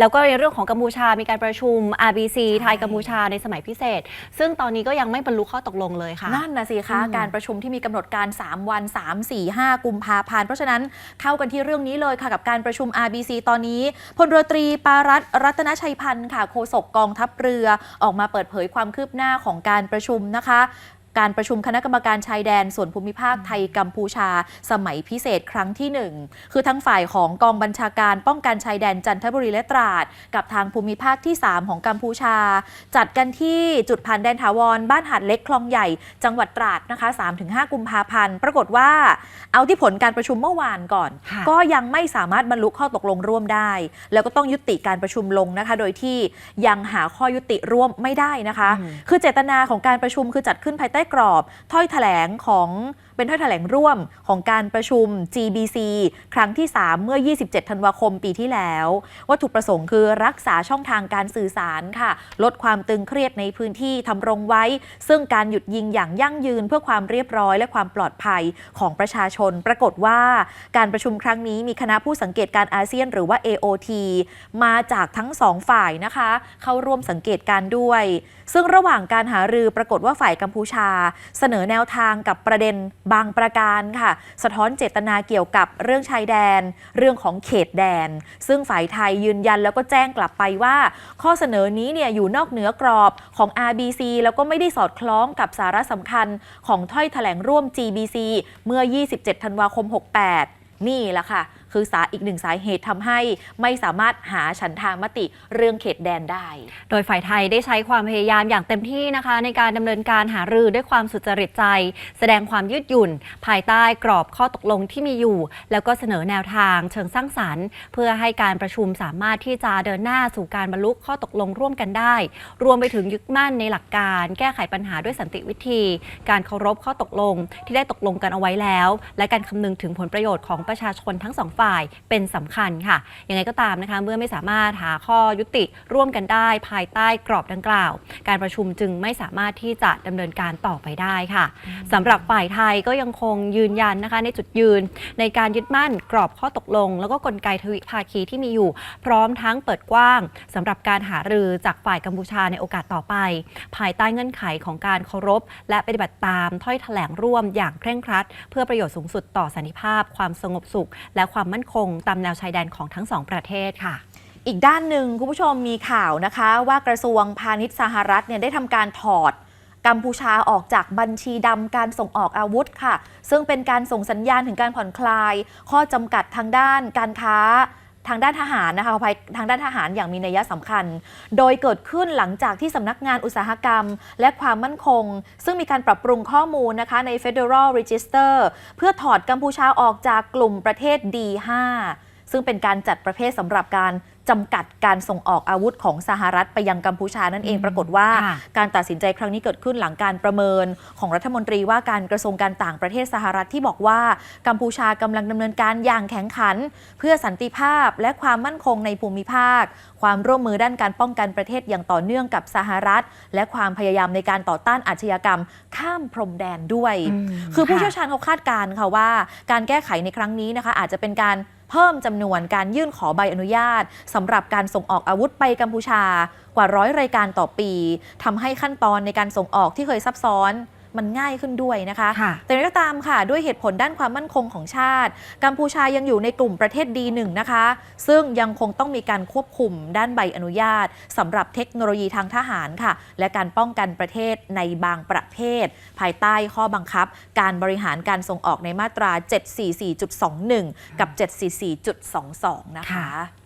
แล้วก็ในเรื่องของกัมพูชามีการประชุม RBC ไทยกัมพูชาในสมัยพิเศษ ซึ่งตอนนี้ก็ยังไม่บรรลุข้อตกลงเลยค่ะ นั่นนะสิคะอืมการประชุมที่มีกำหนดการ 3 วัน 3 4 5 กุมภาพันธ์ เพราะฉะนั้นเข้ากันที่เรื่องนี้เลยค่ะกับการประชุม RBC ตอนนี้พลเรือตรีปารัตน์รัตนชัยพันธ์ค่ะโฆษกกองทัพเรือออกมาเปิดเผยความคืบหน้าของการประชุมนะคะ การประชุมคณะกรรมการชายแดนส่วนภูมิภาคไทยกัมพูชา สมัยพิเศษครั้งที่ 1 คือทั้งฝ่ายของกองบัญชาการป้องกันชายแดนจันทบุรีและตราด กับทางภูมิภาคที่ 3 ของกัมพูชา จัดกันที่จุดผ่านแดนถาวร บ้านหาดเล็กคลองใหญ่ จังหวัดตราดนะคะ 3-5 กุมภาพันธ์ ปรากฏว่า เอาที่ผลการประชุมเมื่อวานก่อนค่ะก็ยังไม่สามารถบรรลุข้อตกลงร่วมได้ แล้วก็ต้องยุติการประชุมลงนะคะ โดยที่ยังหาข้อยุติร่วมไม่ได้นะคะอืมคือเจตนาของการประชุมคือจัดขึ้นภายใต้กรอบถ้อยแถลงของเป็นถ้อยแถลงร่วมของการประชุม GBC ครั้งที่ 3 เมื่อ 27 ธันวาคมปีที่แล้ว วัตถุประสงค์คือรักษาช่องทางการสื่อสารค่ะ ลดความตึงเครียดในพื้นที่ทำรงไว้ ซึ่งการหยุดยิงอย่างยั่งยืนเพื่อความเรียบร้อยและความปลอดภัยของประชาชน ปรากฏว่าการประชุมครั้งนี้มีคณะผู้สังเกตการอาเซียนหรือว่า AOT มาจากทั้งสองฝ่ายนะคะ เข้าร่วมสังเกตการ์ด้วย ซึ่งระหว่างการหารือปรากฏว่าฝ่ายกัมพูชาเสนอแนวทางกับประเด็นบางประการค่ะ สะท้อนเจตนาเกี่ยวกับเรื่องชายแดน เรื่องของเขตแดน ซึ่งฝ่ายไทยยืนยันแล้วก็แจ้งกลับไปว่า ข้อเสนอนี้เนี่ยอยู่นอกเหนือกรอบของ RBC แล้วก็ไม่ได้สอดคล้องกับสาระสำคัญของถ้อยแถลงร่วม GBC เมื่อ 27 ธันวาคม 68 นี่แหละค่ะ คือสาอีกหนึ่งสาเหตุทำให้ไม่สามารถหาฉันทางมติเรื่องเขตแดนได้ โดยฝ่ายไทยได้ใช้ความพยายามอย่างเต็มที่นะคะ ในการดำเนินการหารือด้วยความสุจริตใจ แสดงความยืดหยุ่น ภายใต้กรอบข้อตกลงที่มีอยู่ แล้วก็เสนอแนวทางเชิงสร้างสรรค์ เพื่อให้การประชุมสามารถที่จะเดินหน้าสู่การบรรลุข้อตกลงร่วมกันได้ รวมไปถึงยึดมั่นในหลักการ แก้ไขปัญหาด้วยสันติวิธี การเคารพข้อตกลงที่ได้ตกลงกันเอาไว้แล้ว และการคำนึงถึงผลประโยชน์ของประชาชนทั้งสองฝ่ายเป็นสำคัญค่ะ ยังไงก็ตามนะคะเมื่อไม่สามารถหาข้อยุติร่วมกันได้ภายใต้กรอบดังกล่าว การประชุมจึงไม่สามารถที่จะดำเนินการต่อไปได้ค่ะสำหรับฝ่ายไทยก็ยังคงยืนยันนะคะในจุดยืน ในการยึดมั่นกรอบข้อตกลง แล้วก็กลไกทวิภาคีที่มีอยู่ พร้อมทั้งเปิดกว้างสำหรับการหารือจากฝ่ายกัมพูชาในโอกาสต่อไป ภายใต้เงื่อนไขของการเคารพ และปฏิบัติตามถ้อยแถลงร่วมอย่างเคร่งครัด เพื่อประโยชน์สูงสุดต่อสันติภาพ ความสงบสุข และความมั่นคง ตามแนวชายแดนของทั้งสองประเทศค่ะอีกด้านหนึ่งคุณผู้ชมมีข่าวนะคะ ว่ากระทรวงพาณิชย์สหรัฐเนี่ยได้ทำการถอด กัมพูชาออกจากบัญชีดำการส่งออกอาวุธค่ะ ซึ่งเป็นการส่งสัญญาณถึงการผ่อนคลาย ข้อจำกัดทางด้านการค้า ทางด้านทหารนะคะภัยทางด้านทหารอย่างมีนัยสำคัญ โดยเกิดขึ้นหลังจากที่สำนักงานอุตสาหกรรม และความมั่นคง ซึ่งมีการปรับปรุงข้อมูลนะคะใน Federal Register เพื่อถอดกัมพูชาออกจากกลุ่มประเทศ D5 ซึ่งเป็นการจัดประเภทสำหรับการ จำกัดการส่งออกอาวุธของสหรัฐไปยังกัมพูชานั่นเองอืมปรากฏว่าค่ะการตัดสินใจครั้งนี้เกิดขึ้นหลังการประเมินของรัฐมนตรีว่าการกระทรวงการต่างประเทศสหรัฐที่บอกว่ากัมพูชากำลังดำเนินการอย่างแข็งขัน เพื่อสันติภาพและความมั่นคงในภูมิภาค ความร่วมมือด้านการป้องกันประเทศอย่างต่อเนื่องกับสหรัฐ และความพยายามในการต่อต้านอาชญากรรม ข้ามพรมแดนด้วยอืมคือผู้ค่ะเชี่ยวชาญเขาคาดการณ์ค่ะว่า การแก้ไขในครั้งนี้นะคะ อาจจะเป็นการ เพิ่มจำนวนการยื่นขอใบอนุญาตสำหรับการส่งออกอาวุธไปกัมพูชากว่าร้อยรายการต่อปีทำให้ขั้นตอนในการส่งออกที่เคยซับซ้อน มันง่ายขึ้นด้วยนะคะค่ะแต่อย่างไรก็ตามค่ะด้วยเหตุผลด้านความมั่นคงของชาติ กัมพูชายังอยู่ในกลุ่มประเทศดีหนึ่งนะคะ ซึ่งยังคงต้องมีการควบคุมด้านใบอนุญาตสำหรับเทคโนโลยีทางทหารค่ะ และการป้องกันประเทศในบางประเภท ภายใต้ข้อบังคับ การบริหารการส่งออกในมาตรา 744.21 กับ 744.22 นะคะค่ะ